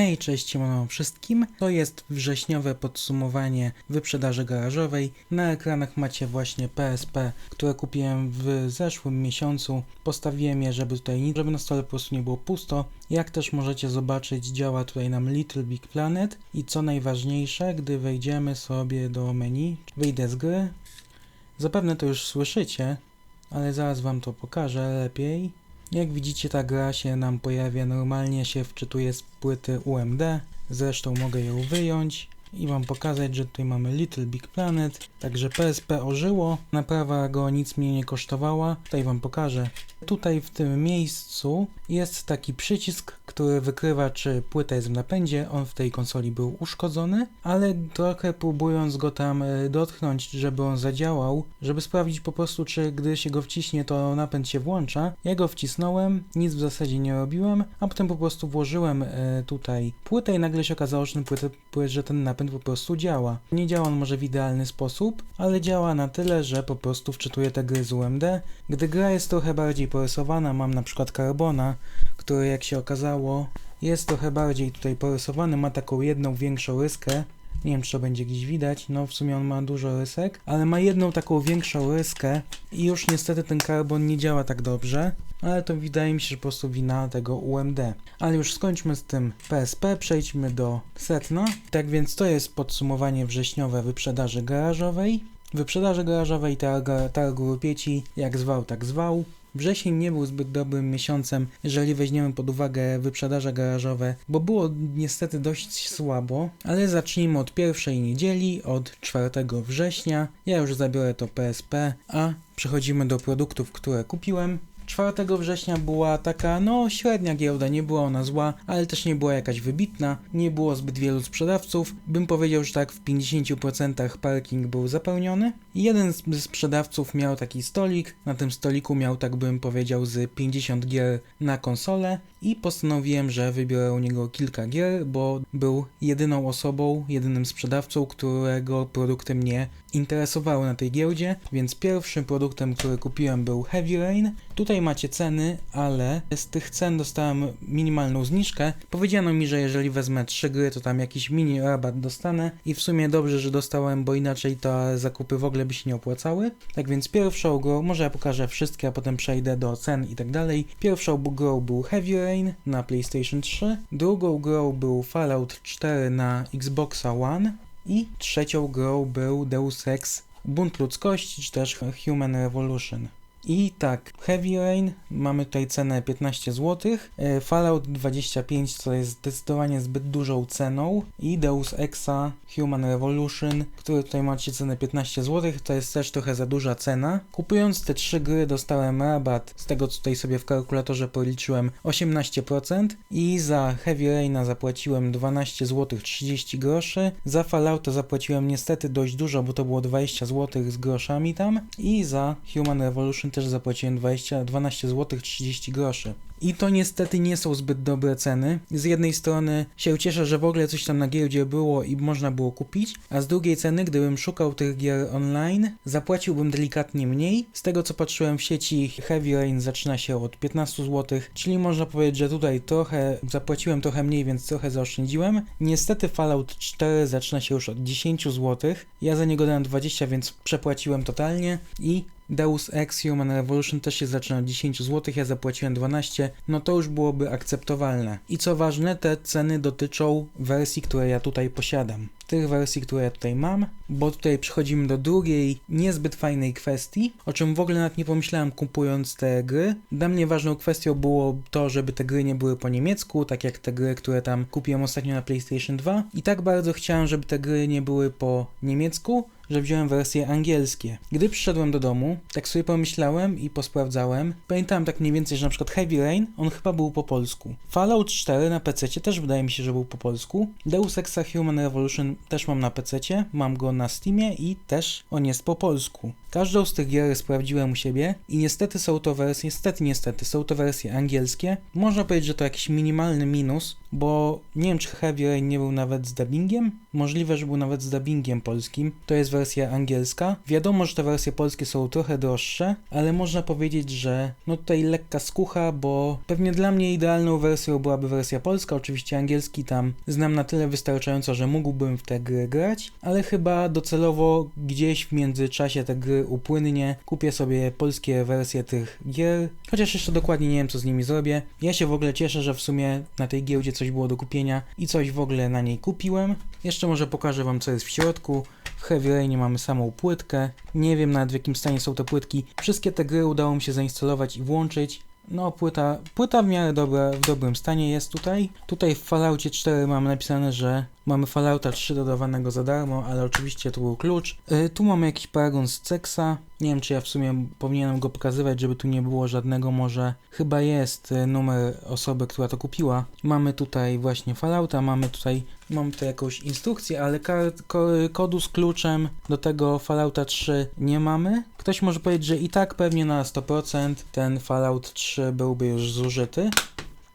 Hej, cześć, siemano wszystkim. To jest wrześniowe podsumowanie wyprzedaży garażowej. Na ekranach macie właśnie PSP, które kupiłem w zeszłym miesiącu. Postawiłem je, żeby tutaj żeby na stole po prostu nie było pusto. Jak też możecie zobaczyć, działa tutaj nam Little Big Planet. I co najważniejsze, gdy wejdziemy sobie do menu, wyjdę z gry. Zapewne to już słyszycie, ale zaraz wam to pokażę lepiej. Jak widzicie ta gra się nam pojawia, normalnie się wczytuje z płyty UMD, zresztą mogę ją wyjąć i wam pokazać, że tutaj mamy Little Big Planet, także PSP ożyło, naprawa go nic mnie nie kosztowała, tutaj wam pokażę. Tutaj w tym miejscu jest taki przycisk, który wykrywa czy płyta jest w napędzie, on w tej konsoli był uszkodzony, ale trochę próbując go tam e, dotknąć, żeby on zadziałał, żeby sprawdzić po prostu czy gdy się go wciśnie to napęd się włącza, ja go wcisnąłem, nic w zasadzie nie robiłem, a potem po prostu włożyłem e, tutaj płytę i nagle się okazało, że że ten napęd po prostu działa. Nie działa on może w idealny sposób, ale działa na tyle, że po prostu wczytuje te gry z UMD. Gdy gra jest trochę bardziej porysowana, mam na przykład Carbona, który jak się okazało jest trochę bardziej tutaj porysowany, ma taką jedną większą ryskę, nie wiem, czy to będzie gdzieś widać. No, w sumie on ma dużo rysek, ale ma jedną taką większą ryskę i już niestety ten karbon nie działa tak dobrze. Ale to wydaje mi się, że po prostu wina tego UMD. Ale już skończmy z tym PSP, przejdźmy do setna. Tak więc to jest podsumowanie wrześniowe wyprzedaży garażowej. Wyprzedaży garażowej targa, targu rupieci, jak zwał, tak zwał. Wrzesień nie był zbyt dobrym miesiącem, jeżeli weźmiemy pod uwagę wyprzedaże garażowe, bo było niestety dość słabo, ale zacznijmy od pierwszej niedzieli, od 4 września. Ja już zabiorę to PSP, a przechodzimy do produktów, które kupiłem. 4 września była taka, no średnia giełda, nie była ona zła, ale też nie była jakaś wybitna, nie było zbyt wielu sprzedawców, bym powiedział, że tak w 50% parking był zapełniony. Jeden z sprzedawców miał taki stolik, na tym stoliku miał, tak bym powiedział, z 50 gier na konsolę i postanowiłem, że wybiorę u niego kilka gier, bo był jedyną osobą, jedynym sprzedawcą, którego produkty mnie interesowały na tej giełdzie, więc pierwszym produktem, który kupiłem był Heavy Rain. Tutaj macie ceny, ale z tych cen dostałem minimalną zniżkę. Powiedziano mi, że jeżeli wezmę 3 gry, to tam jakiś mini rabat dostanę i w sumie dobrze, że dostałem, bo inaczej te zakupy w ogóle by się nie opłacały. Tak więc pierwszą grą, może ja pokażę wszystkie, a potem przejdę do cen i tak dalej. Pierwszą grą był Heavy Rain na PlayStation 3, drugą grą był Fallout 4 na Xboxa One i trzecią grą był Deus Ex Bunt Ludzkości, czy też Human Revolution. I tak, Heavy Rain, mamy tutaj cenę 15 zł, e, Fallout 25 co jest zdecydowanie zbyt dużą ceną i Deus Exa Human Revolution, który tutaj macie cenę 15 zł, to jest też trochę za duża cena. Kupując te trzy gry dostałem rabat, z tego co tutaj sobie w kalkulatorze policzyłem 18% i za Heavy Raina zapłaciłem 12 zł 30 groszy, za Fallouta zapłaciłem niestety dość dużo, bo to było 20 zł z groszami tam i za Human Revolution też zapłaciłem 20, 12 zł 30 groszy. I to niestety nie są zbyt dobre ceny. Z jednej strony się cieszę, że w ogóle coś tam na giełdzie było i można było kupić, a z drugiej ceny, gdybym szukał tych gier online, zapłaciłbym delikatnie mniej. Z tego co patrzyłem w sieci, Heavy Rain zaczyna się od 15 zł, czyli można powiedzieć, że tutaj trochę zapłaciłem trochę mniej, więc trochę zaoszczędziłem. Niestety Fallout 4 zaczyna się już od 10 zł. Ja za niego dałem 20, więc przepłaciłem totalnie i Deus Ex Human Revolution też się zaczyna od 10 zł, ja zapłaciłem 12, no to już byłoby akceptowalne. I co ważne, te ceny dotyczą wersji, które ja tutaj posiadam. Tych wersji, które ja tutaj mam, bo tutaj przechodzimy do drugiej, niezbyt fajnej kwestii, o czym w ogóle nawet nie pomyślałem kupując te gry. Dla mnie ważną kwestią było to, żeby te gry nie były po niemiecku, tak jak te gry, które tam kupiłem ostatnio na PlayStation 2. I tak bardzo chciałem, żeby te gry nie były po niemiecku, że wziąłem wersje angielskie. Gdy przyszedłem do domu, tak sobie pomyślałem i posprawdzałem. Pamiętałem tak mniej więcej, że na przykład Heavy Rain, on chyba był po polsku. Fallout 4 na PC też wydaje mi się, że był po polsku. Deus Ex Human Revolution też mam na PC, mam go na Steamie i też on jest po polsku. Każdą z tych gier sprawdziłem u siebie i niestety są to wersje, niestety, niestety, są to wersje angielskie. Można powiedzieć, że to jakiś minimalny minus, bo nie wiem, czy Heavy Rain nie był nawet z dubbingiem. Możliwe, że był nawet z dubbingiem polskim. To jest wersja angielska. Wiadomo, że te wersje polskie są trochę droższe, ale można powiedzieć, że no tutaj lekka skucha, bo pewnie dla mnie idealną wersją byłaby wersja polska. Oczywiście angielski tam znam na tyle wystarczająco, że mógłbym w te gry grać, ale chyba docelowo gdzieś w międzyczasie te gry upłynnie kupię sobie polskie wersje tych gier, chociaż jeszcze dokładnie nie wiem, co z nimi zrobię. Ja się w ogóle cieszę, że w sumie na tej giełdzie coś było do kupienia i coś w ogóle na niej kupiłem. Jeszcze może pokażę wam, co jest w środku. W Heavy Rainie mamy samą płytkę. Nie wiem nawet w jakim stanie są te płytki. Wszystkie te gry udało mi się zainstalować i włączyć. No, płyta, płyta w miarę dobra, w dobrym stanie jest tutaj. Tutaj w Falloutie 4 mamy napisane, że mamy Fallouta 3 dodawanego za darmo, ale oczywiście to był klucz. Yy, tu mamy jakiś paragon z Cexa. Nie wiem, czy ja w sumie powinienem go pokazywać, żeby tu nie było żadnego może. Chyba jest y, numer osoby, która to kupiła. Mamy tutaj właśnie Fallouta, mamy tutaj, mam tutaj jakąś instrukcję, ale kodu z kluczem do tego Fallouta 3 nie mamy. Ktoś może powiedzieć, że i tak pewnie na 100% ten Fallout 3 byłby już zużyty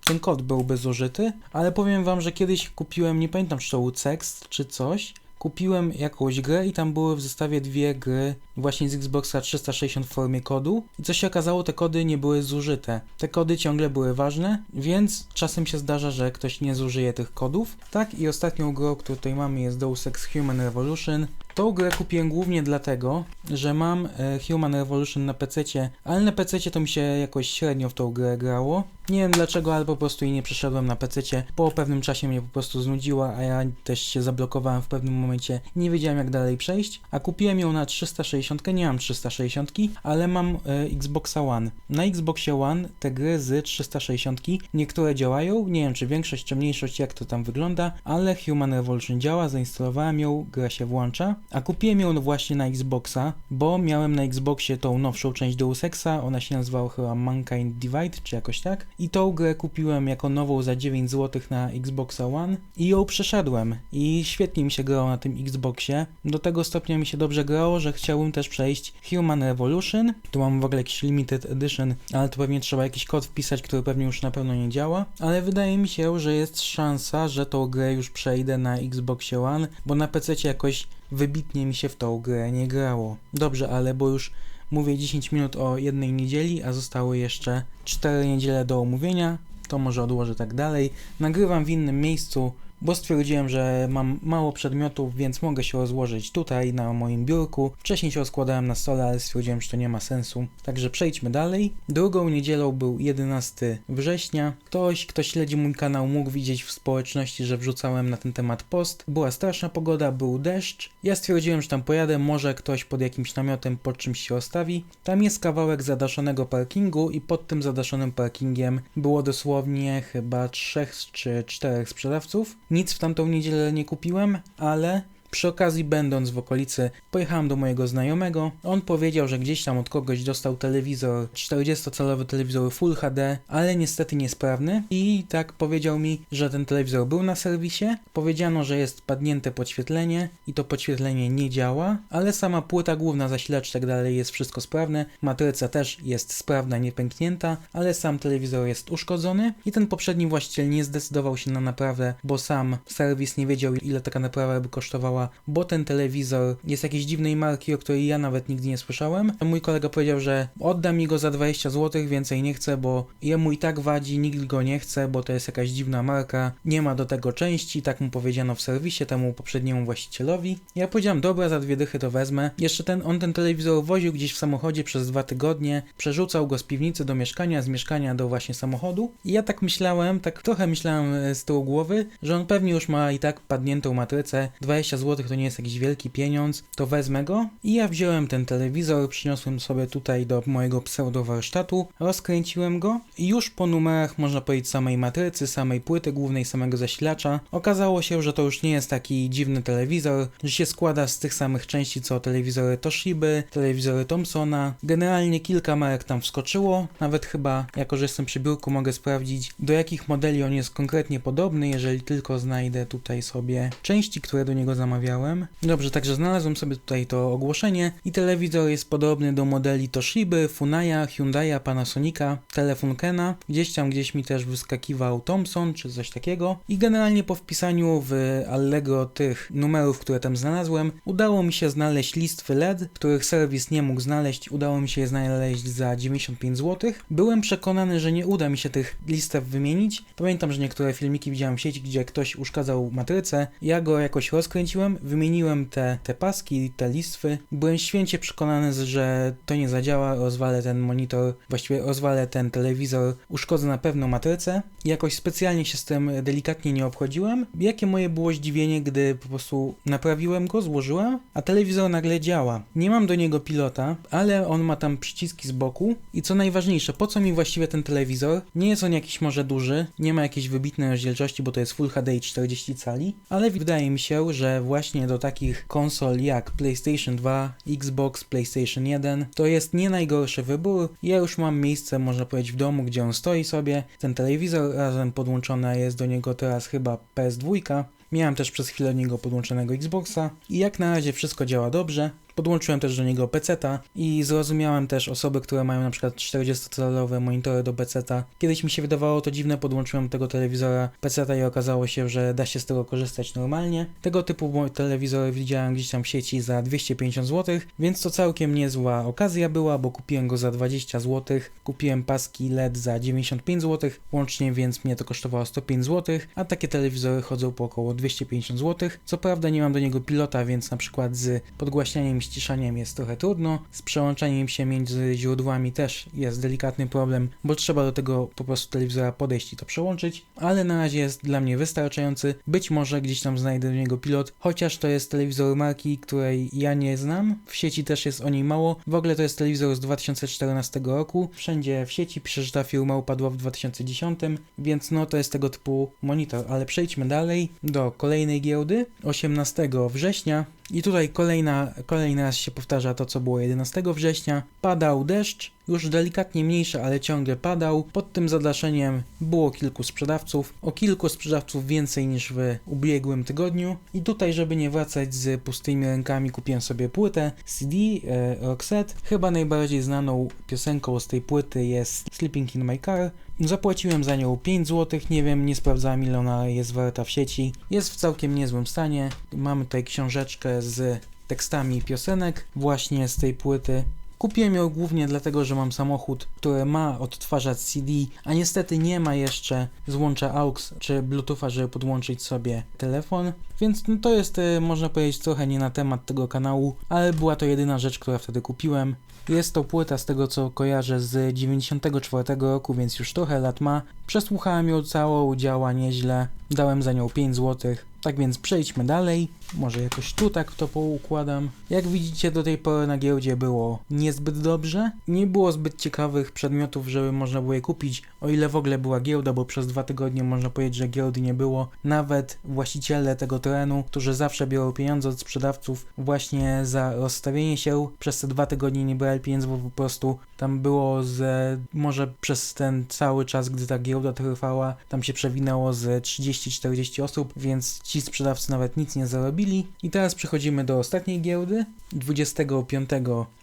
ten kod byłby zużyty, ale powiem wam, że kiedyś kupiłem, nie pamiętam czy to był Cext czy coś, kupiłem jakąś grę i tam były w zestawie dwie gry właśnie z Xboxa 360 w formie kodu i co się okazało, te kody nie były zużyte. Te kody ciągle były ważne, więc czasem się zdarza, że ktoś nie zużyje tych kodów. Tak i ostatnią grą, którą tutaj mamy jest Deus Ex Human Revolution. Tą grę kupiłem głównie dlatego, że mam e, Human Revolution na PC, ale na PC to mi się jakoś średnio w tą grę grało. Nie wiem dlaczego, ale po prostu jej nie przeszedłem na PC. Po pewnym czasie mnie po prostu znudziła, a ja też się zablokowałem w pewnym momencie. Nie wiedziałem jak dalej przejść, a kupiłem ją na 360. Nie mam 360, ale mam e, Xboxa One. Na Xboxie One te gry z 360 niektóre działają. Nie wiem czy większość czy mniejszość jak to tam wygląda, ale Human Revolution działa, zainstalowałem ją, gra się włącza. A kupiłem ją właśnie na Xboxa, bo miałem na Xboxie tą nowszą część Deus Exa, ona się nazywała chyba Mankind Divide, czy jakoś tak. I tą grę kupiłem jako nową za 9 zł na Xboxa One i ją przeszedłem. I świetnie mi się grało na tym Xboxie. Do tego stopnia mi się dobrze grało, że chciałbym też przejść Human Revolution. Tu mam w ogóle jakiś limited edition, ale tu pewnie trzeba jakiś kod wpisać, który pewnie już na pewno nie działa. Ale wydaje mi się, że jest szansa, że tą grę już przejdę na Xboxie One, bo na PC jakoś wybitnie mi się w tą grę nie grało. Dobrze, ale bo już mówię 10 minut o jednej niedzieli, a zostały jeszcze 4 niedziele do omówienia, to może odłożę tak dalej. Nagrywam w innym miejscu, bo stwierdziłem, że mam mało przedmiotów, więc mogę się rozłożyć tutaj na moim biurku. Wcześniej się rozkładałem na stole, ale stwierdziłem, że to nie ma sensu. Także przejdźmy dalej. Drugą niedzielą był 11 września. Ktoś, kto śledzi mój kanał, mógł widzieć w społeczności, że wrzucałem na ten temat post. Była straszna pogoda, był deszcz. Ja stwierdziłem, że tam pojadę, może ktoś pod jakimś namiotem pod czymś się ostawi. Tam jest kawałek zadaszonego parkingu i pod tym zadaszonym parkingiem było dosłownie chyba trzech czy czterech sprzedawców. Nic w tamtą niedzielę nie kupiłem, ale przy okazji, będąc w okolicy, pojechałem do mojego znajomego. On powiedział, że gdzieś tam od kogoś dostał telewizor, 40-calowy telewizor Full HD, ale niestety niesprawny. I tak powiedział mi, że ten telewizor był na serwisie. Powiedziano, że jest padnięte podświetlenie i to podświetlenie nie działa, ale sama płyta główna, zasilacz i tak dalej jest wszystko sprawne. Matryca też jest sprawna, nie pęknięta, ale sam telewizor jest uszkodzony i ten poprzedni właściciel nie zdecydował się na naprawę, bo sam serwis nie wiedział ile taka naprawa by kosztowała bo ten telewizor jest jakiejś dziwnej marki, o której ja nawet nigdy nie słyszałem. Mój kolega powiedział, że odda mi go za 20 zł, więcej nie chcę, bo jemu i tak wadzi, nikt go nie chce, bo to jest jakaś dziwna marka, nie ma do tego części, tak mu powiedziano w serwisie, temu poprzedniemu właścicielowi. Ja powiedziałem, dobra, za dwie dychy to wezmę. Jeszcze ten, on ten telewizor woził gdzieś w samochodzie przez dwa tygodnie, przerzucał go z piwnicy do mieszkania, z mieszkania do właśnie samochodu. I ja tak myślałem, tak trochę myślałem e, z tyłu głowy, że on pewnie już ma i tak padniętą matrycę, 20 zł to nie jest jakiś wielki pieniądz, to wezmę go. I ja wziąłem ten telewizor, przyniosłem sobie tutaj do mojego pseudo warsztatu, rozkręciłem go i już po numerach, można powiedzieć, samej matrycy, samej płyty głównej, samego zasilacza, okazało się, że to już nie jest taki dziwny telewizor, że się składa z tych samych części co telewizory Toshiby, telewizory Thomsona. Generalnie kilka marek tam wskoczyło, nawet chyba, jako że jestem przy biurku, mogę sprawdzić, do jakich modeli on jest konkretnie podobny, jeżeli tylko znajdę tutaj sobie części, które do niego zamawiam zamawiałem. Dobrze, także znalazłem sobie tutaj to ogłoszenie i telewizor jest podobny do modeli Toshiby, Funaya, Hyundai'a, Panasonica, telefon Kena. Gdzieś tam gdzieś mi też wyskakiwał Thomson czy coś takiego. I generalnie po wpisaniu w Allegro tych numerów, które tam znalazłem, udało mi się znaleźć listwy LED, których serwis nie mógł znaleźć. Udało mi się je znaleźć za 95 zł. Byłem przekonany, że nie uda mi się tych listew wymienić. Pamiętam, że niektóre filmiki widziałem w sieci, gdzie ktoś uszkadzał matrycę. Ja go jakoś rozkręciłem, wymieniłem te, te paski, te listwy. Byłem święcie przekonany, że to nie zadziała, rozwalę ten monitor, właściwie rozwalę ten telewizor, uszkodzę na pewno matrycę. Jakoś specjalnie się z tym delikatnie nie obchodziłem. Jakie moje było zdziwienie, gdy po prostu naprawiłem go, złożyłem, a telewizor nagle działa. Nie mam do niego pilota, ale on ma tam przyciski z boku i co najważniejsze, po co mi właściwie ten telewizor? Nie jest on jakiś może duży, nie ma jakiejś wybitnej rozdzielczości, bo to jest Full HD 40 cali, ale wydaje mi się, że właśnie do takich konsol jak PlayStation 2, Xbox, PlayStation 1 to jest nie najgorszy wybór. Ja już mam miejsce, można powiedzieć, w domu, gdzie on stoi sobie. Ten telewizor razem podłączona jest do niego teraz chyba PS2. Miałem też przez chwilę do niego podłączonego Xboxa i jak na razie wszystko działa dobrze. Podłączyłem też do niego PC-ta i zrozumiałem też osoby, które mają na przykład 40-calowe monitory do PC-ta. Kiedyś mi się wydawało to dziwne, podłączyłem tego telewizora PC-ta i okazało się, że da się z tego korzystać normalnie. Tego typu telewizory widziałem gdzieś tam w sieci za 250 zł, więc to całkiem niezła okazja była, bo kupiłem go za 20 zł. Kupiłem paski LED za 95 zł, łącznie więc mnie to kosztowało 105 zł, a takie telewizory chodzą po około 250 zł. Co prawda nie mam do niego pilota, więc na przykład z podgłaśnianiem ściszaniem jest trochę trudno, z przełączaniem się między źródłami też jest delikatny problem, bo trzeba do tego po prostu telewizora podejść i to przełączyć, ale na razie jest dla mnie wystarczający. Być może gdzieś tam znajdę do niego pilot, chociaż to jest telewizor marki, której ja nie znam. W sieci też jest o niej mało. W ogóle to jest telewizor z 2014 roku. Wszędzie w sieci pisze, że ta firma upadła w 2010, więc no to jest tego typu monitor, ale przejdźmy dalej do kolejnej giełdy. 18 września i tutaj kolejna, kolejny raz się powtarza to, co było 11 września. Padał deszcz, już delikatnie mniejszy, ale ciągle padał. Pod tym zadaszeniem było kilku sprzedawców, o kilku sprzedawców więcej niż w ubiegłym tygodniu. I tutaj, żeby nie wracać z pustymi rękami, kupiłem sobie płytę CD e, Roxette. Chyba najbardziej znaną piosenką z tej płyty jest Sleeping in My Car. Zapłaciłem za nią 5 zł, nie wiem, nie sprawdzałem ile ona jest warta w sieci. Jest w całkiem niezłym stanie. Mamy tutaj książeczkę z tekstami piosenek właśnie z tej płyty. Kupiłem ją głównie dlatego, że mam samochód, który ma odtwarzać CD, a niestety nie ma jeszcze złącza AUX czy Bluetootha, żeby podłączyć sobie telefon. Więc no to jest, y, można powiedzieć, trochę nie na temat tego kanału, ale była to jedyna rzecz, która wtedy kupiłem. Jest to płyta z tego co kojarzę z 94 roku, więc już trochę lat ma. Przesłuchałem ją całą, działa nieźle. Dałem za nią 5 zł. Tak więc przejdźmy dalej. Może jakoś tu tak to poukładam. Jak widzicie do tej pory na giełdzie było niezbyt dobrze. Nie było zbyt ciekawych przedmiotów, żeby można było je kupić, o ile w ogóle była giełda, bo przez dwa tygodnie można powiedzieć, że giełdy nie było. Nawet właściciele tego terenu, którzy zawsze biorą pieniądze od sprzedawców właśnie za rozstawienie się, przez te dwa tygodnie nie brali pieniędzy, bo po prostu tam było z, może przez ten cały czas, gdy ta giełda trwała, tam się przewinęło z 30-40 osób, więc ci sprzedawcy nawet nic nie zarobili. I teraz przechodzimy do ostatniej giełdy, 25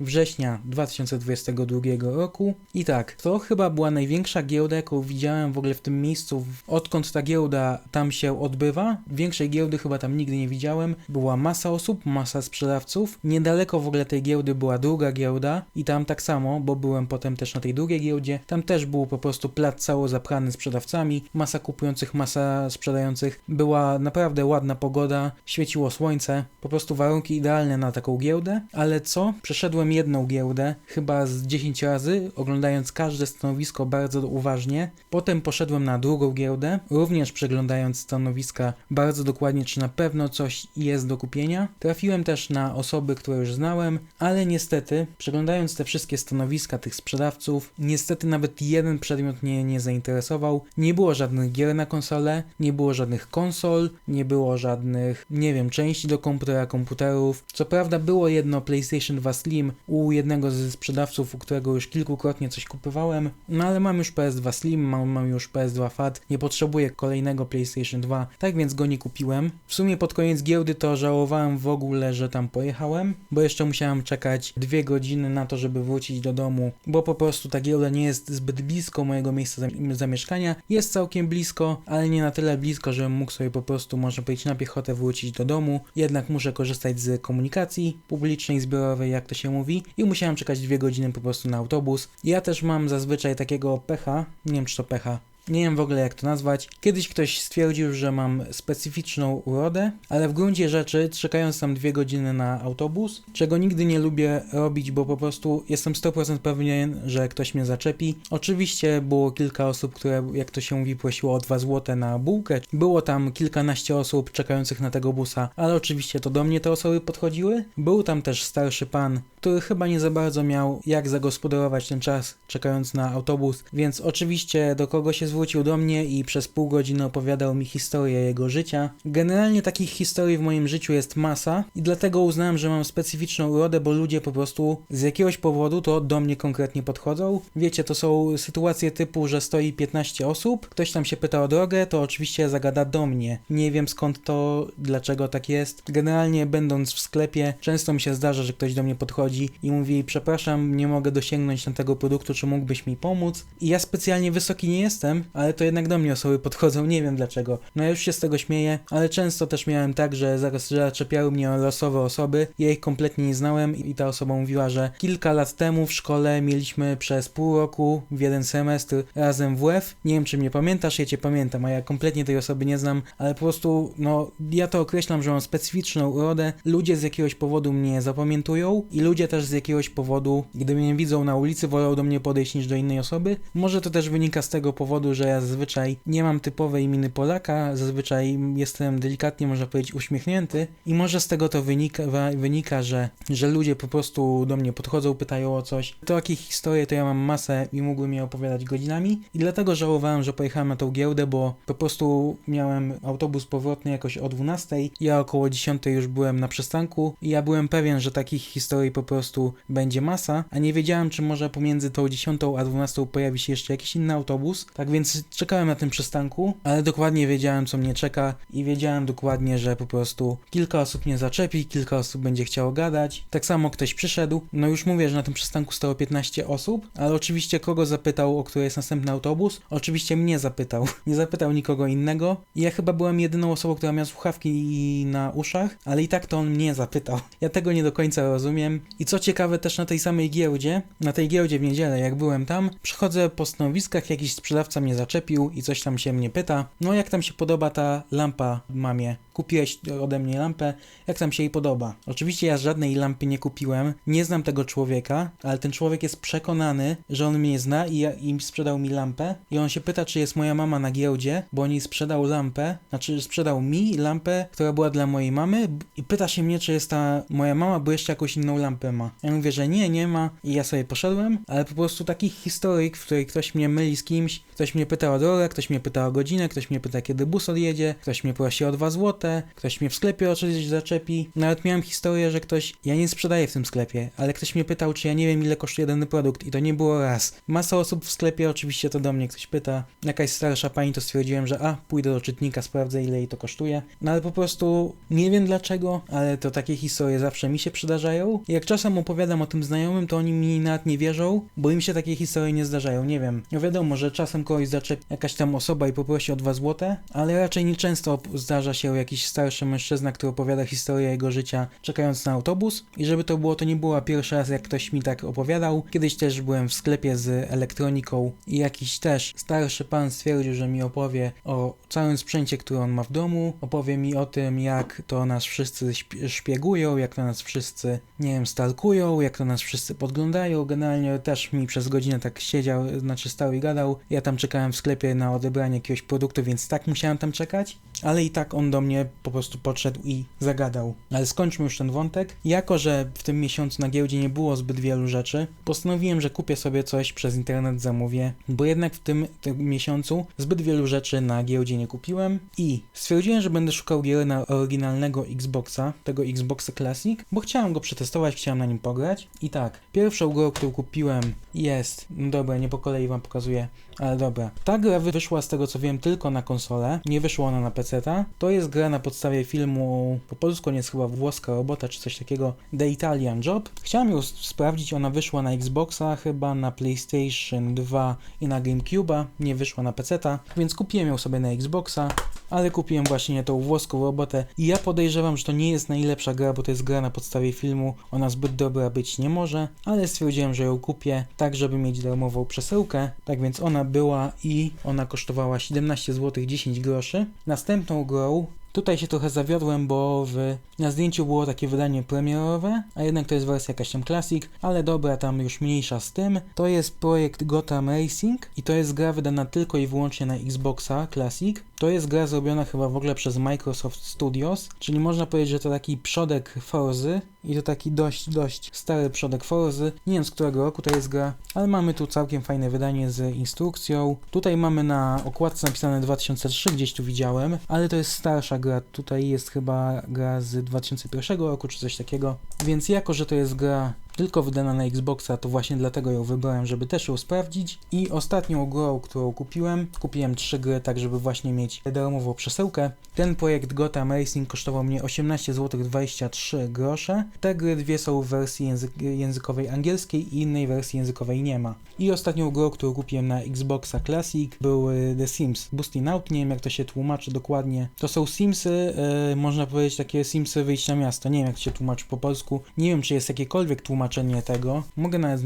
września 2022 roku. I tak, to chyba była największa giełda, jaką widziałem w ogóle w tym miejscu, odkąd ta giełda tam się odbywa. Większej giełdy chyba tam nigdy nie widziałem. Była masa osób, masa sprzedawców. Niedaleko w ogóle tej giełdy była druga giełda i tam tak samo, bo byłem potem też na tej drugiej giełdzie. Tam też był po prostu plac cało zapchany sprzedawcami, masa kupujących, masa sprzedających. Była naprawdę ładna pogoda, świeciło słońce, po prostu warunki idealne na taką giełdę. Ale co? Przeszedłem jedną giełdę, chyba z 10 razy, oglądając każde stanowisko bardzo uważnie. Potem poszedłem na drugą giełdę, również przeglądając stanowiska bardzo dokładnie, czy na pewno coś jest do kupienia. Trafiłem też na osoby, które już znałem, ale niestety, przeglądając te wszystkie stanowiska tych sprzedawców, niestety nawet jeden przedmiot mnie nie zainteresował. Nie było żadnych gier na konsolę, nie było żadnych konsol, nie było żadnych, nie wiem, części do komputera, komputerów. Co prawda było jedno PlayStation 2 Slim u jednego ze sprzedawców, u którego już kilkukrotnie coś kupowałem, no ale mam już PS2 Slim, mam, mam już PS2 FAT, nie potrzebuję kolejnego PlayStation 2, tak więc go nie kupiłem. W sumie pod koniec giełdy to żałowałem w ogóle, że tam pojechałem, bo jeszcze musiałem czekać dwie godziny na to, żeby wrócić do domu, bo po prostu ta giełda nie jest zbyt blisko mojego miejsca zam- zamieszkania. Jest całkiem blisko, ale nie na tyle blisko, żebym mógł sobie po prostu, można powiedzieć, na piechotę wrócić do domu. Jednak muszę korzystać z komunikacji publicznej, zbiorowej, jak to się mówi, i musiałem czekać dwie godziny po prostu na autobus. Ja też mam zazwyczaj takiego pecha, nie wiem czy to pecha, nie wiem w ogóle jak to nazwać. Kiedyś ktoś stwierdził, że mam specyficzną urodę, ale w gruncie rzeczy, czekając tam dwie godziny na autobus, czego nigdy nie lubię robić, bo po prostu jestem 100% pewien, że ktoś mnie zaczepi. Oczywiście było kilka osób, które, jak to się mówi, prosiło o 2 złote na bułkę. Było tam kilkanaście osób czekających na tego busa, ale oczywiście to do mnie te osoby podchodziły. Był tam też starszy pan, który chyba nie za bardzo miał jak zagospodarować ten czas, czekając na autobus, więc oczywiście do kogo się zwrócił do mnie i przez pół godziny opowiadał mi historię jego życia. Generalnie takich historii w moim życiu jest masa i dlatego uznałem, że mam specyficzną urodę, bo ludzie po prostu z jakiegoś powodu to do mnie konkretnie podchodzą. Wiecie, to są sytuacje typu, że stoi 15 osób, ktoś tam się pyta o drogę, to oczywiście zagada do mnie. Nie wiem skąd to, dlaczego tak jest. Generalnie będąc w sklepie, często mi się zdarza, że ktoś do mnie podchodzi i mówi: Przepraszam, nie mogę dosięgnąć na tego produktu, czy mógłbyś mi pomóc? I ja specjalnie wysoki nie jestem, ale to jednak do mnie osoby podchodzą, nie wiem dlaczego. No ja już się z tego śmieję, ale często też miałem tak, że zaraz zaczepiały mnie losowe osoby, ja ich kompletnie nie znałem i ta osoba mówiła, że kilka lat temu w szkole mieliśmy przez pół roku w jeden semestr razem WF. Nie wiem czy mnie pamiętasz, ja cię pamiętam, a ja kompletnie tej osoby nie znam, ale po prostu, no ja to określam, że mam specyficzną urodę. Ludzie z jakiegoś powodu mnie zapamiętują i ludzie też z jakiegoś powodu, gdy mnie widzą na ulicy, wolą do mnie podejść niż do innej osoby. Może to też wynika z tego powodu, że ja zazwyczaj nie mam typowej miny Polaka, zazwyczaj jestem delikatnie, można powiedzieć, uśmiechnięty i może z tego to wynika, wynika że, że ludzie po prostu do mnie podchodzą, pytają o coś. Takich historii to ja mam masę i mógłbym je opowiadać godzinami i dlatego żałowałem, że pojechałem na tą giełdę, bo po prostu miałem autobus powrotny jakoś o 12, ja około 10 już byłem na przystanku i ja byłem pewien, że takich historii po prostu będzie masa, a nie wiedziałem, czy może pomiędzy tą 10 a 12 pojawi się jeszcze jakiś inny autobus, tak więc czekałem na tym przystanku, ale dokładnie wiedziałem, co mnie czeka i wiedziałem dokładnie, że po prostu kilka osób mnie zaczepi, kilka osób będzie chciało gadać. Tak samo ktoś przyszedł. No już mówię, że na tym przystanku stało 15 osób, ale oczywiście kogo zapytał, o który jest następny autobus? Oczywiście mnie zapytał. Nie zapytał nikogo innego. Ja chyba byłem jedyną osobą, która miała słuchawki na uszach, ale i tak to on mnie zapytał. Ja tego nie do końca rozumiem. I co ciekawe, też na tej samej giełdzie, na tej giełdzie w niedzielę, jak byłem tam, przychodzę po stanowiskach, jakiś sprzedawca mnie zaczepił i coś tam się mnie pyta. No jak tam się podoba ta lampa, mamie? Kupiłeś ode mnie lampę, jak tam się jej podoba? Oczywiście ja żadnej lampy nie kupiłem, nie znam tego człowieka, ale ten człowiek jest przekonany, że on mnie zna i, ja, i sprzedał mi lampę. I on się pyta, czy jest moja mama na giełdzie, bo on jej sprzedał lampę, znaczy sprzedał mi lampę, która była dla mojej mamy i pyta się mnie, czy jest ta moja mama, bo jeszcze jakąś inną lampę ma. Ja mówię, że nie, nie ma i ja sobie poszedłem, ale po prostu takich historyk, w której ktoś mnie myli z kimś, ktoś mnie pyta o drogę, ktoś mnie pyta o godzinę, ktoś mnie pyta, kiedy bus odjedzie, ktoś mnie prosi o 2 złote, ktoś mnie w sklepie o coś zaczepi. Nawet miałem historię, że ktoś, ja nie sprzedaję w tym sklepie, ale ktoś mnie pytał, czy ja nie wiem, ile kosztuje dany produkt i to nie było raz. Masa osób w sklepie, oczywiście to do mnie ktoś pyta. Jakaś starsza pani to stwierdziłem, że a, pójdę do czytnika, sprawdzę, ile jej to kosztuje. No ale po prostu nie wiem dlaczego, ale to takie historie zawsze mi się przydarzają. Jak czasem opowiadam o tym znajomym, to oni mi nawet nie wierzą, bo im się takie historie nie zdarzają. Nie wiem. No wiadomo, że czasem kogoś zaczepi jakaś tam osoba i poprosi o 2 złote, ale raczej nieczęsto zdarza się jakiś starszy mężczyzna, który opowiada historię jego życia czekając na autobus. I żeby to było, to nie była pierwszy raz, jak ktoś mi tak opowiadał. Kiedyś też byłem w sklepie z elektroniką i jakiś też starszy pan stwierdził, że mi opowie o całym sprzęcie, który on ma w domu. Opowie mi o tym, jak to nas wszyscy szpiegują, jak to nas wszyscy, nie wiem, stalkują, jak to nas wszyscy podglądają. Generalnie też mi przez godzinę tak siedział, znaczy stał i gadał. Ja tam czekałem czekałem w sklepie na odebranie jakiegoś produktu, więc tak musiałem tam czekać, ale i tak on do mnie po prostu podszedł i zagadał. Ale skończmy już ten wątek. Jako, że w tym miesiącu na giełdzie nie było zbyt wielu rzeczy, postanowiłem, że kupię sobie coś przez internet, zamówię, bo jednak w tym, tym miesiącu zbyt wielu rzeczy na giełdzie nie kupiłem i stwierdziłem, że będę szukał gier na oryginalnego Xboxa, tego Xboxa Classic, bo chciałem go przetestować, chciałem na nim pograć. I tak, pierwszą grą, którą kupiłem jest, no dobra, nie po kolei wam pokazuję, ale dobra. Ta gra wyszła z tego co wiem tylko na konsolę, nie wyszła ona na PC-ta. To jest gra na podstawie filmu, po polsku nie jest chyba włoska robota czy coś takiego, The Italian Job. Chciałem ją sprawdzić, ona wyszła na Xboxa, chyba na PlayStation 2 i na GameCube'a, nie wyszła na PC-ta, więc kupiłem ją sobie na Xboxa, ale kupiłem właśnie tą włoską robotę i ja podejrzewam, że to nie jest najlepsza gra, bo to jest gra na podstawie filmu, ona zbyt dobra być nie może, ale stwierdziłem, że ją kupię tak, żeby mieć darmową przesyłkę, tak więc ona była i ona kosztowała 17 zł 10 groszy. Następną grą Tutaj się trochę zawiodłem, bo w, na zdjęciu było takie wydanie premierowe, a jednak to jest wersja jakaś tam Classic, ale dobra, tam już mniejsza z tym. To jest projekt Gotham Racing i to jest gra wydana tylko i wyłącznie na Xboxa Classic. To jest gra zrobiona chyba w ogóle przez Microsoft Studios, czyli można powiedzieć, że to taki przodek Forzy i to taki dość, dość stary przodek Forzy. Nie wiem z którego roku to jest gra, ale mamy tu całkiem fajne wydanie z instrukcją. Tutaj mamy na okładce napisane 2003, gdzieś tu widziałem, ale to jest starsza gra. Tutaj jest chyba gra z 2001 roku czy coś takiego. Więc jako, że to jest gra tylko wydana na Xboxa, to właśnie dlatego ją wybrałem, żeby też ją sprawdzić. I ostatnią grą, którą kupiłem, kupiłem trzy gry, tak żeby właśnie mieć darmową przesyłkę. Ten projekt Gotham Racing kosztował mnie 18 zł 23 grosze. Te gry dwie są w wersji język językowej angielskiej i innej wersji językowej nie ma. I ostatnią grą, którą kupiłem na Xboxa Classic był The Sims Boosting Out, nie wiem jak to się tłumaczy dokładnie. To są Simsy, yy, można powiedzieć takie Simsy wyjść na miasto, nie wiem jak to się tłumaczy po polsku. Nie wiem czy jest jakiekolwiek tłumaczenie tłumaczenie tego. Mogę nawet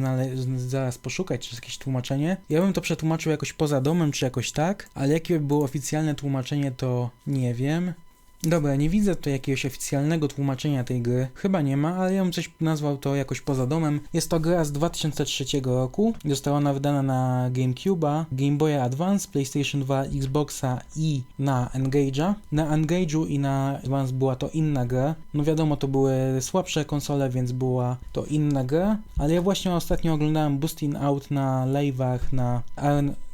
zaraz poszukać, czy jakieś tłumaczenie. Ja bym to przetłumaczył jakoś poza domem, czy jakoś tak, ale jakie by było oficjalne tłumaczenie, to nie wiem. Dobra, nie widzę tutaj jakiegoś oficjalnego tłumaczenia tej gry. Chyba nie ma, ale ja bym coś nazwał to jakoś poza domem. Jest to gra z 2003 roku. Została ona wydana na GameCube'a, Game Boya Advance, PlayStation 2, Xboxa i na Engage'a. Na Engage'u i na Advance była to inna gra. No wiadomo, to były słabsze konsole, więc była to inna gra. Ale ja właśnie ostatnio oglądałem Boosting Out na live'ach na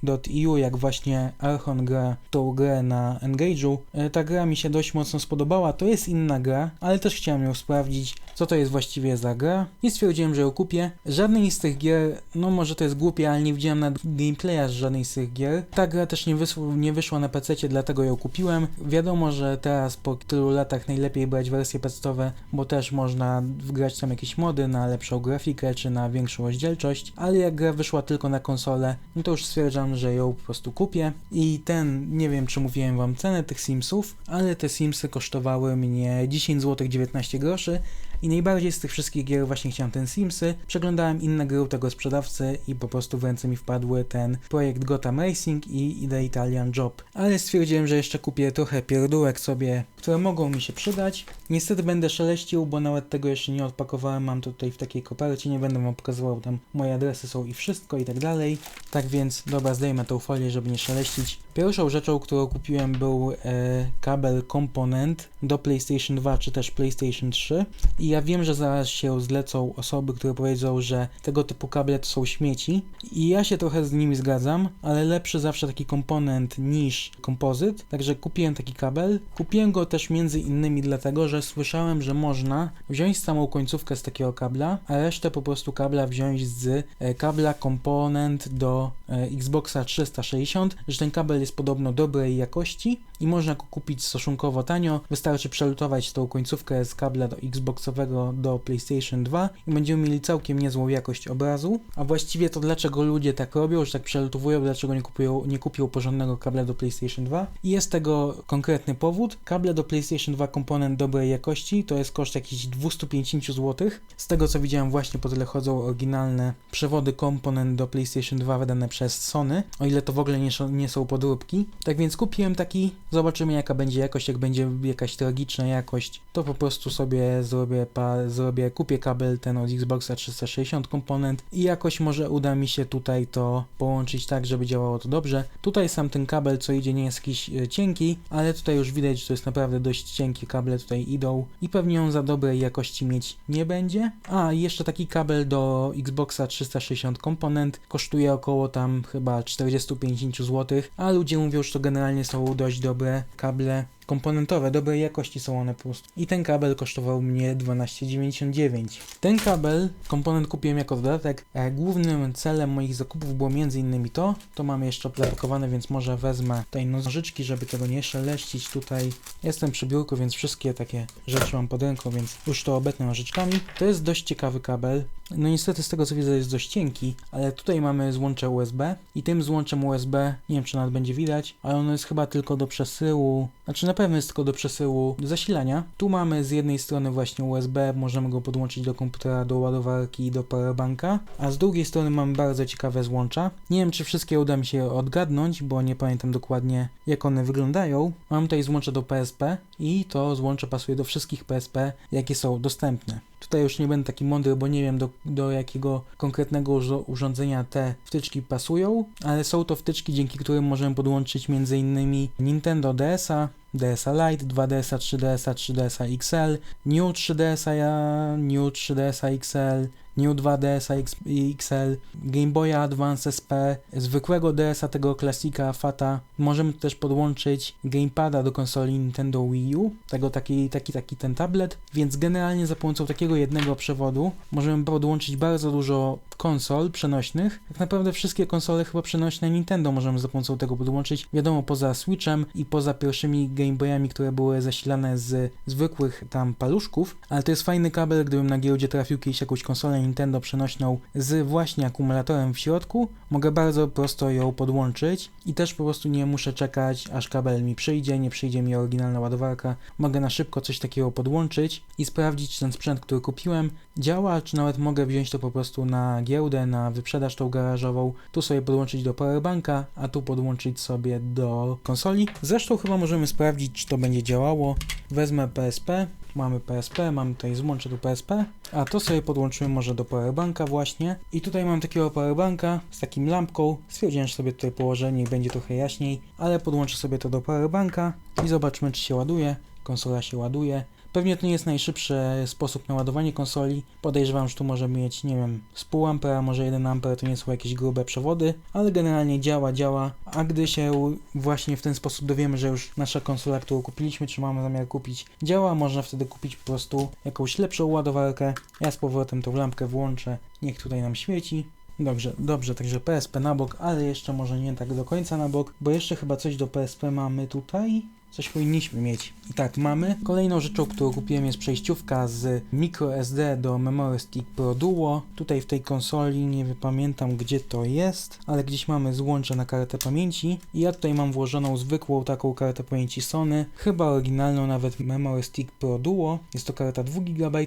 Arn.eu, jak właśnie Archon gra tą grę na Engage'u. E, ta gra mi się dość mocno spodobała. To jest inna gra, ale też chciałem ją sprawdzić, co to jest właściwie za gra i stwierdziłem, że ją kupię. Żadnej z tych gier, no może to jest głupie, ale nie widziałem na gameplaya z żadnej z tych gier. Ta gra też nie, nie wyszła na PC, dlatego ją kupiłem. Wiadomo, że teraz po tylu latach najlepiej brać wersje PC-owe, bo też można wgrać tam jakieś mody na lepszą grafikę czy na większą rozdzielczość, ale jak gra wyszła tylko na konsolę, no to już stwierdzam, że ją po prostu kupię. I ten, nie wiem czy mówiłem wam cenę tych Simsów, ale te Simsy kosztowały mnie 10 zł 19 groszy i najbardziej z tych wszystkich gier właśnie chciałem ten Simsy. Przeglądałem inne gry tego sprzedawcy i po prostu w ręce mi wpadły ten projekt Gotham Racing i The Italian Job. Ale stwierdziłem, że jeszcze kupię trochę pierdółek sobie, które mogą mi się przydać. Niestety będę szeleścił, bo nawet tego jeszcze nie odpakowałem. Mam tutaj w takiej kopercie, nie będę wam pokazywał, tam moje adresy są i wszystko i tak dalej. Tak więc, dobra, zdejmę tą folię, żeby nie szeleścić. Pierwszą rzeczą, którą kupiłem był e, kabel komponent do PlayStation 2 czy też PlayStation 3 i ja wiem, że zaraz się zlecą osoby, które powiedzą, że tego typu kable to są śmieci i ja się trochę z nimi zgadzam, ale lepszy zawsze taki komponent niż kompozyt, także kupiłem taki kabel. Kupiłem go też między innymi dlatego, że słyszałem, że można wziąć samą końcówkę z takiego kabla, a resztę po prostu kabla wziąć z e, kabla komponent do e, Xboxa 360, że ten kabel jest podobno dobrej jakości i można go kupić stosunkowo tanio. Wystarczy przelutować tą końcówkę z kabla do Xboxowego do PlayStation 2 i będziemy mieli całkiem niezłą jakość obrazu. A właściwie to dlaczego ludzie tak robią, że tak przelutowują, dlaczego nie kupują, nie kupią porządnego kabla do PlayStation 2? I jest tego konkretny powód. Kable do PlayStation 2 komponent dobrej jakości to jest koszt jakichś 250 zł. Z tego co widziałem właśnie po tyle chodzą oryginalne przewody komponent do PlayStation 2 wydane przez Sony, o ile to w ogóle nie, nie są podróby przeróbki. Tak więc kupiłem taki, zobaczymy jaka będzie jakość, jak będzie jakaś tragiczna jakość, to po prostu sobie zrobię, pa, zrobię kupię kabel ten od Xboxa 360 komponent i jakoś może uda mi się tutaj to połączyć tak, żeby działało to dobrze. Tutaj sam ten kabel co idzie nie jest jakiś e, cienki, ale tutaj już widać, że to jest naprawdę dość cienkie kable tutaj idą i pewnie on za dobrej jakości mieć nie będzie. A jeszcze taki kabel do Xboxa 360 komponent kosztuje około tam chyba 40-50 zł, a ludzie mówią, że to generalnie są dość dobre kable komponentowe, dobrej jakości są one po prostu. I ten kabel kosztował mnie 12,99. Ten kabel, komponent kupiłem jako dodatek. Głównym celem moich zakupów było m.in. to, to mamy jeszcze zapakowane, więc może wezmę tutaj nożyczki, żeby tego nie szeleścić tutaj. Jestem przy biurku, więc wszystkie takie rzeczy mam pod ręką, więc już to obetnę nożyczkami. To jest dość ciekawy kabel. No niestety z tego co widzę jest dość cienki, ale tutaj mamy złącze USB i tym złączem USB, nie wiem czy nawet będzie widać, ale ono jest chyba tylko do przesyłu, znaczy na pewno jest tylko do przesyłu zasilania. Tu mamy z jednej strony właśnie USB, możemy go podłączyć do komputera, do ładowarki i do powerbanka, a z drugiej strony mamy bardzo ciekawe złącza. Nie wiem czy wszystkie uda mi się odgadnąć, bo nie pamiętam dokładnie jak one wyglądają. Mam tutaj złącze do PSP i to złącze pasuje do wszystkich PSP, jakie są dostępne. Tutaj już nie będę taki mądry, bo nie wiem do, do jakiego konkretnego urządzenia te wtyczki pasują, ale są to wtyczki, dzięki którym możemy podłączyć m.in. Nintendo DS-a, DS-a Lite, 2DS-a, 3DS-a, 3DS-a XL, New 3DS-a, New 3DS-a XL, New 2DS-a X- XL, Game Boya Advance SP, zwykłego DS-a tego klasika Fata. Możemy też podłączyć gamepada do konsoli Nintendo Wii U, tego taki, taki, taki ten tablet, więc generalnie za pomocą takiego jednego przewodu możemy podłączyć bardzo dużo konsol przenośnych. Tak naprawdę wszystkie konsole chyba przenośne Nintendo możemy za pomocą tego podłączyć. Wiadomo, poza Switchem i poza pierwszymi Game Boyami, które były zasilane z zwykłych tam paluszków, ale to jest fajny kabel, gdybym na giełdzie trafił kiedyś jakąś konsolę Nintendo przenośną z właśnie akumulatorem w środku, mogę bardzo prosto ją podłączyć i też po prostu nie muszę czekać, aż kabel mi przyjdzie, nie przyjdzie mi oryginalna ładowarka. Mogę na szybko coś takiego podłączyć i sprawdzić, czy ten sprzęt, który kupiłem, działa, czy nawet mogę wziąć to po prostu na giełdę, na wyprzedaż tą garażową, tu sobie podłączyć do powerbanka, a tu podłączyć sobie do konsoli. Zresztą chyba możemy sprawdzić, czy to będzie działało. Wezmę PSP, mamy PSP, mamy tutaj złącze do PSP, a to sobie podłączymy może do powerbanka właśnie. I tutaj mam takiego powerbanka z takim lampką. Stwierdziłem, że sobie tutaj położę, niech będzie trochę jaśniej, ale podłączę sobie to do powerbanka i zobaczmy, czy się ładuje. Konsola się ładuje. Pewnie to nie jest najszybszy sposób na ładowanie konsoli. Podejrzewam, że tu może mieć, nie wiem, z pół ampera, może 1 ampere, to nie są jakieś grube przewody, ale generalnie działa, działa. A gdy się właśnie w ten sposób dowiemy, że już nasza konsola, którą kupiliśmy, czy mamy zamiar kupić, działa, można wtedy kupić po prostu jakąś lepszą ładowarkę. Ja z powrotem tą lampkę włączę, niech tutaj nam świeci. Dobrze, dobrze, także PSP na bok, ale jeszcze może nie tak do końca na bok, bo jeszcze chyba coś do PSP mamy tutaj. Coś powinniśmy mieć. I tak, mamy. Kolejną rzeczą, którą kupiłem jest przejściówka z microSD do Memory Stick Pro Duo. Tutaj w tej konsoli, nie pamiętam gdzie to jest, ale gdzieś mamy złącze na kartę pamięci. I ja tutaj mam włożoną zwykłą taką kartę pamięci Sony, chyba oryginalną nawet Memory Stick Pro Duo. Jest to karta 2 GB,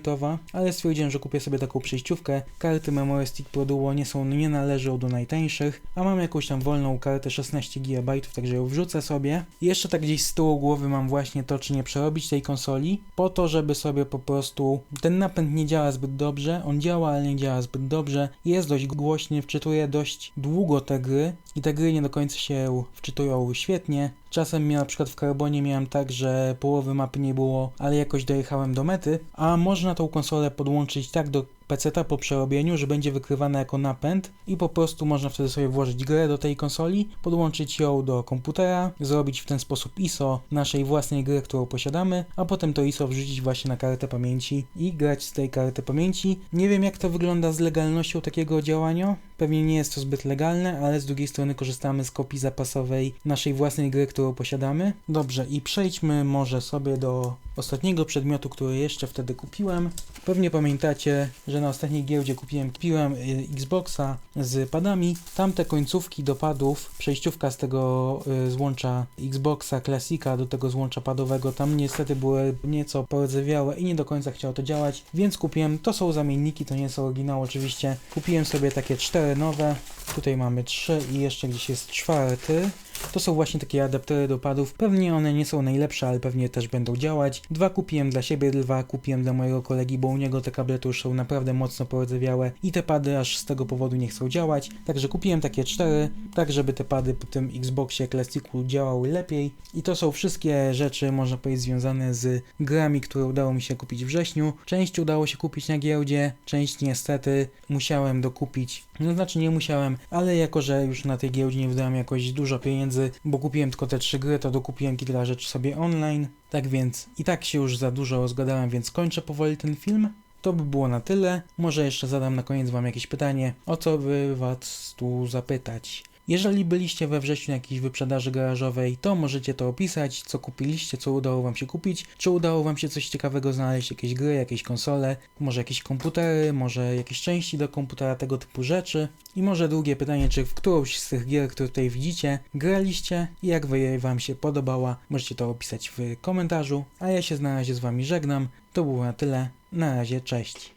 ale stwierdziłem, że kupię sobie taką przejściówkę. Karty Memory Stick Pro Duo nie są, nie należą do najtańszych, a mam jakąś tam wolną kartę 16 GB, także ją wrzucę sobie. I jeszcze tak gdzieś z tyłu głowy mam właśnie to, czy nie przerobić tej konsoli, po to, żeby sobie po prostu ten napęd nie działa zbyt dobrze, on działa, ale nie działa zbyt dobrze, jest dość głośny, wczytuje dość długo te gry i te gry nie do końca się wczytują świetnie. Czasem ja na przykład w Carbonie miałem tak, że połowy mapy nie było, ale jakoś dojechałem do mety, a można tą konsolę podłączyć tak do PC-ta po przerobieniu, że będzie wykrywana jako napęd i po prostu można wtedy sobie włożyć grę do tej konsoli, podłączyć ją do komputera, zrobić w ten sposób ISO naszej własnej gry, którą posiadamy, a potem to ISO wrzucić właśnie na kartę pamięci i grać z tej karty pamięci. Nie wiem jak to wygląda z legalnością takiego działania, pewnie nie jest to zbyt legalne, ale z drugiej strony korzystamy z kopii zapasowej naszej własnej gry, którą posiadamy. Dobrze i przejdźmy może sobie do ostatniego przedmiotu, który jeszcze wtedy kupiłem. Pewnie pamiętacie, że na ostatniej giełdzie kupiłem, kupiłem y, Xboxa z padami. Tamte końcówki do padów, przejściówka z tego y, złącza Xboxa Classica do tego złącza padowego, tam niestety były nieco pordzewiałe i nie do końca chciało to działać, więc kupiłem, to są zamienniki, to nie są oryginały oczywiście. Kupiłem sobie takie cztery nova tutaj mamy trzy i jeszcze gdzieś jest czwarty. To są właśnie takie adaptery do padów. Pewnie one nie są najlepsze, ale pewnie też będą działać. Dwa kupiłem dla siebie, dwa kupiłem dla mojego kolegi, bo u niego te kable to już są naprawdę mocno porzewiałe i te pady aż z tego powodu nie chcą działać. Także kupiłem takie cztery, tak żeby te pady po tym Xboxie Classicu działały lepiej. I to są wszystkie rzeczy, można powiedzieć, związane z grami, które udało mi się kupić w wrześniu. Część udało się kupić na giełdzie, część niestety musiałem dokupić. No znaczy nie musiałem, ale jako, że już na tej giełdzie nie wydałem jakoś dużo pieniędzy, bo kupiłem tylko te trzy gry, to dokupiłem kilka rzeczy sobie online. Tak więc i tak się już za dużo rozgadałem, więc kończę powoli ten film. To by było na tyle. Może jeszcze zadam na koniec Wam jakieś pytanie, o co by Was tu zapytać. Jeżeli byliście we wrześniu na jakiejś wyprzedaży garażowej, to możecie to opisać, co kupiliście, co udało Wam się kupić, czy udało Wam się coś ciekawego znaleźć, jakieś gry, jakieś konsole, może jakieś komputery, może jakieś części do komputera, tego typu rzeczy. I może drugie pytanie, czy w którąś z tych gier, które tutaj widzicie, graliście i jak Wam się podobała, możecie to opisać w komentarzu, a ja się na razie z Wami żegnam. To było na tyle. Na razie, cześć.